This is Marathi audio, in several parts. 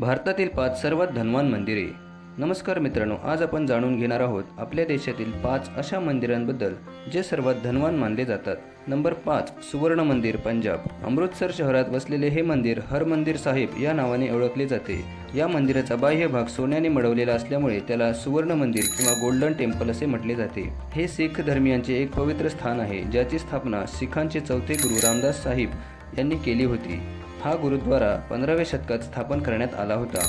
भारतातील पाच सर्वात धनवान मंदिरे. नमस्कार मित्रांनो आज आपण जाणून घेणार आहोत आपल्या देशातील पाच अशा मंदिरांबद्दल जे सर्वात धनवान मानले जातात. नंबर पाच सुवर्ण मंदिर पंजाब. अमृतसर शहरात वसलेले हे मंदिर हर मंदिर साहिब या नावाने ओळखले जाते. या मंदिराचा बाह्य भाग सोन्याने मडवलेला असल्यामुळे त्याला सुवर्ण मंदिर किंवा गोल्डन टेम्पल असे म्हटले जाते. हे शीख धर्मियांचे एक पवित्र स्थान आहे ज्याची स्थापना शिखांचे चौथे गुरु रामदास साहिब यांनी केली होती. हा गुरुद्वारा पंधराव्या शतकात स्थापन करण्यात आला होता.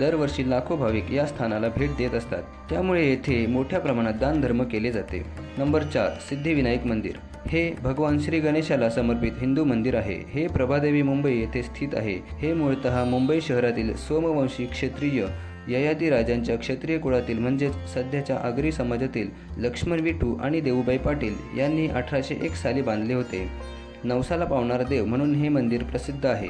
दरवर्षी लाखो भाविक या स्थानाला भेट देत असतात. त्यामुळे येथे मोठ्या प्रमाणात दानधर्म केले जाते. नंबर चार सिद्धिविनायक मंदिर. हे भगवान श्री गणेशाला समर्पित हिंदू मंदिर आहे. हे प्रभादेवी मुंबई येथे स्थित आहे. हे मूळतः मुंबई शहरातील सोमवंशी क्षत्रिय ययाती राजांच्या क्षत्रिय कुळातील म्हणजेच सध्याच्या आगरी समाजातील लक्ष्मण विठू आणि देऊबाई पाटील यांनी अठराशे एक साली बांधले होते. नवसाला पावणारा देव म्हणून हे मंदिर प्रसिद्ध आहे.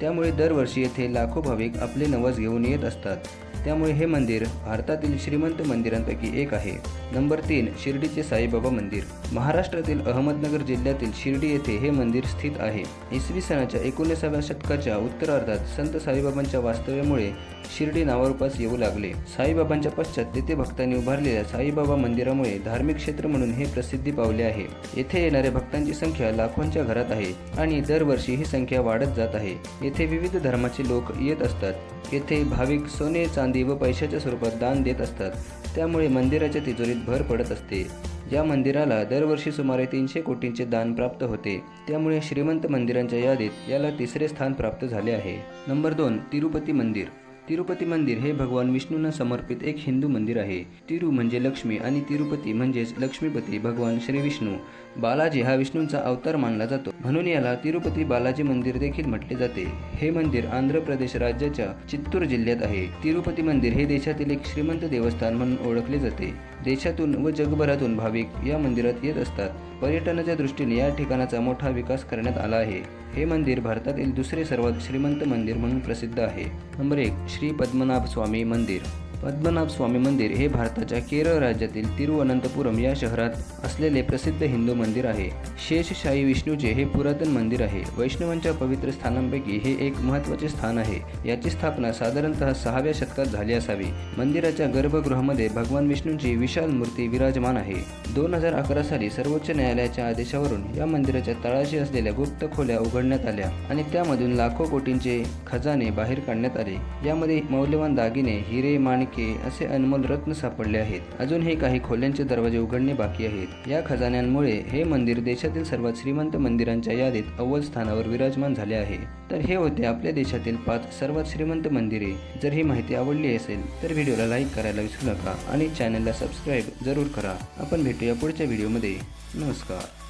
त्यामुळे दरवर्षी येथे लाखो भाविक आपले नवस घेऊन येत असतात. त्यामुळे हे मंदिर भारतातील श्रीमंत मंदिरांपैकी एक आहे. नंबर तीन शिर्डीचे साईबाबा मंदिर. महाराष्ट्रातील अहमदनगर जिल्ह्यातील शिर्डी येथे हे मंदिर स्थित आहे. इसवी सणाच्या एकोणीसाव्या शतकाच्या उत्तरार्धात संत साईबाबांच्या वास्तव्यामुळे शिर्डी नावारूपास येऊ लागले. साईबाबांच्या पश्चात तेथे भक्तांनी उभारलेल्या साईबाबा मंदिरामुळे धार्मिक क्षेत्र म्हणून हे प्रसिद्धी पावले आहे. येथे येणाऱ्या भक्तांची संख्या लाखोंच्या घरात आहे आणि दरवर्षी ही संख्या वाढत जात आहे. येथे विविध धर्माचे लोक येत असतात. येथे भाविक सोने चांदी व पैशाच्या स्वरूपात दान देत असतात. त्यामुळे मंदिराच्या तिजोरीत भर पडत असते. या मंदिराला दरवर्षी सुमारे तीनशे कोटींचे दान प्राप्त होते. त्यामुळे श्रीमंत मंदिरांच्या यादीत याला तिसरे स्थान प्राप्त झाले आहे. नंबर दोन तिरुपती मंदिर. तिरुपती मंदिर हे भगवान विष्णूंना समर्पित एक हिंदू मंदिर आहे. तिरु म्हणजे लक्ष्मी आणि तिरुपती म्हणजेच लक्ष्मीपती भगवान श्री विष्णू. बालाजी हा विष्णूंचा अवतार मानला जातो. म्हणून याला तिरुपती बालाजी मंदिर देखील म्हटले जाते. हे मंदिर आंध्र प्रदेश राज्याच्या चित्तूर जिल्ह्यात आहे. तिरुपती मंदिर हे देशातील एक श्रीमंत देवस्थान म्हणून ओळखले जाते. देशातून व जगभरातून भाविक या मंदिरात येत असतात. पर्यटनाच्या दृष्टीने या ठिकाणाचा मोठा विकास करण्यात आला आहे. हे मंदिर भारतातील दुसरे सर्वात श्रीमंत मंदिर म्हणून प्रसिद्ध आहे. नंबर एक श्री पद्मनाभ स्वामी मंदिर. पद्मनाभ स्वामी मंदिर हे भारताच्या केरळ राज्यातील तिरुवनंतपुरम या शहरात असलेले प्रसिद्ध हिंदू मंदिर आहे. शेषशाही विष्णूचे हे पुरातन मंदिर आहे. वैष्णवांच्या पवित्र स्थानांपैकी हे एक महत्त्वाचे स्थान आहे. याची स्थापना साधारणतः सहाव्या शतकात झाली असावी. मंदिराच्या गर्भगृहामध्ये भगवान विष्णूंची विशाल मूर्ती विराजमान आहे. दोन हजार अकरा साली सर्वोच्च न्यायालयाच्या आदेशावरून या मंदिराच्या तळाशी असलेल्या गुप्त खोल्या उघडण्यात आल्या आणि त्यामधून लाखो कोटींचे खजाने बाहेर काढण्यात आले. यामध्ये मौल्यवान दागिने हिरे माणके असे अनमोल रत्न सापडले आहेत. अजूनही काही खोल्यांचे दरवाजे उघडणे बाकी आहेत. या खजान्यांमुळे हे मंदिर देशातील सर्वात श्रीमंत मंदिरांच्या यादीत अव्वल स्थानावर विराजमान झाले आहे. तर हे होते आपल्या देशातील पाच सर्वात श्रीमंत मंदिरे. जर ही माहिती आवडली असेल तर व्हिडिओला लाईक करायला विसरू नका आणि चॅनलला सबस्क्राईब जरूर करा. आपण भेटूया पुढच्या व्हिडिओमध्ये. नमस्कार.